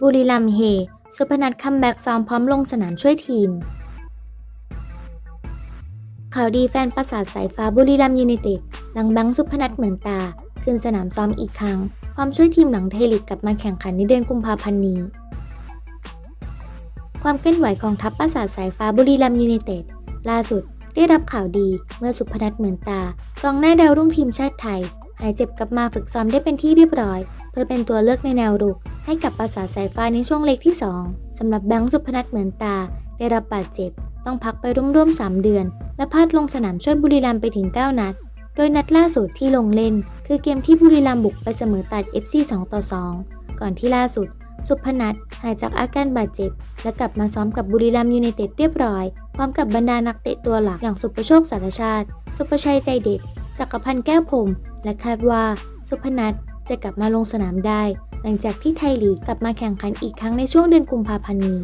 บุรีรัมย์เฮ สุพนัทคัมแบ็กซ้อมพร้อมลงสนามช่วยทีม ข่าวดีแฟนประสาทสายฟ้าบุรีรัมย์ยูไนเต็ดหลังแบงค์สุพนัทเหมือนตาขึ้นสนามซ้อมอีกครั้ง พร้อมช่วยทีมหลังไทยลีกกลับมาแข่งขันในเดือนกุมภาพันธ์นี้ ความเคลื่อนไหวของทัพประสาทสายฟ้าบุรีรัมย์ยูไนเต็ดล่าสุดได้รับข่าวดีเมื่อสุพนัทเหมือนตากองหน้าดาวรุ่งทีมชาติไทย หายเจ็บกลับมาฝึกซ้อมได้เป็นที่เรียบร้อย เพื่อเป็นตัวเลือกในแนวรุก ให้กับปราสาทสายฟ้าในช่วงเล็กที่ 2สำหรับแบงค์สุพนัทเหมือนตา ได้รับบาดเจ็บ ต้องพักไปร่วมๆ3เดือน และพลาดลงสนามช่วยบุรีรัมย์ไปถึง 9 นัด โดยนัดล่าสุดที่ลงเล่น คือเกมที่บุรีรัมย์บุกไปเสมอตัด FC 2 ต่อ 2 ก่อนที่ล่าสุด สุพนัทหายจากอาการบาดเจ็บ และกลับมาซ้อมกับบุรีรัมย์ยูไนเต็ดเรียบร้อยพร้อมกับบรรดานักเตะตัวหลักอย่างสุประโชคสารชาติ สุประชัยใจเด็ด จักรพันธ์แก้วผม และคาดว่าสุพนัทจะกลับมาลงสนามได้ หลังจากที่ไทยลีกกลับมาแข่งขันอีกครั้งในช่วงเดือนกุมภาพันธ์นี้